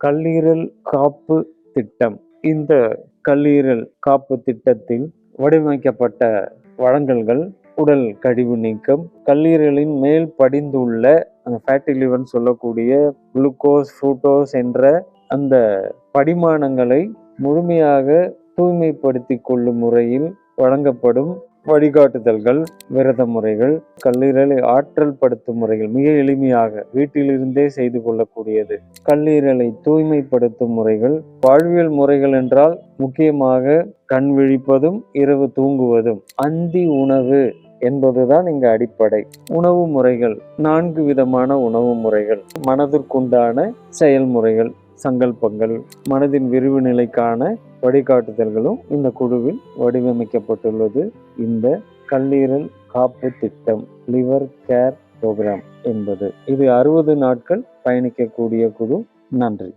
கல்லீரல் காப்பு திட்டம். இந்த கல்லீரல் காப்பு திட்டத்தில் வடிவமைக்கப்பட்ட வழங்கல்கள் உடல் கழிவு நீக்கம் கல்லீரலின் மேல் படிந்துள்ள அந்த ஃபேட்டி லிவர்னு சொல்லக்கூடிய குளுக்கோஸ் ஃப்ரூட்டோஸ் என்ற அந்த படிமானங்களை முழுமையாக தூய்மைப்படுத்தி கொள்ளும் முறையில் வழங்கப்படும் வழிகாட்டுதல்கள் விரத முறைகள் கல்லீரலை ஆற்றல் படுத்தும் முறைகள் மிக எளிமையாக வீட்டிலிருந்தே செய்து கொள்ளக்கூடியது. கல்லீரலை தூய்மைப்படுத்தும் முறைகள் வாழ்வியல் முறைகள் என்றால் முக்கியமாக கண் விழிப்பதும் இரவு தூங்குவதும் அந்தி உணவு என்பதுதான் இங்கு அடிப்படை. உணவு முறைகள் நான்கு விதமான உணவு முறைகள் மனதிற்குண்டான செயல்முறைகள் சங்கல்பங்கள் மனதின் விரிவு நிலைக்கான வழிகாட்டுதல்களும் இந்த குழுவில் வடிவமைக்கப்பட்டுள்ளது. இந்த கல்லீரல் காப்பு திட்டம் லிவர் கேர் ப்ரோக்ராம் என்பது. இது அறுபது நாட்கள் பயணிக்கக்கூடிய குழு. நன்றி.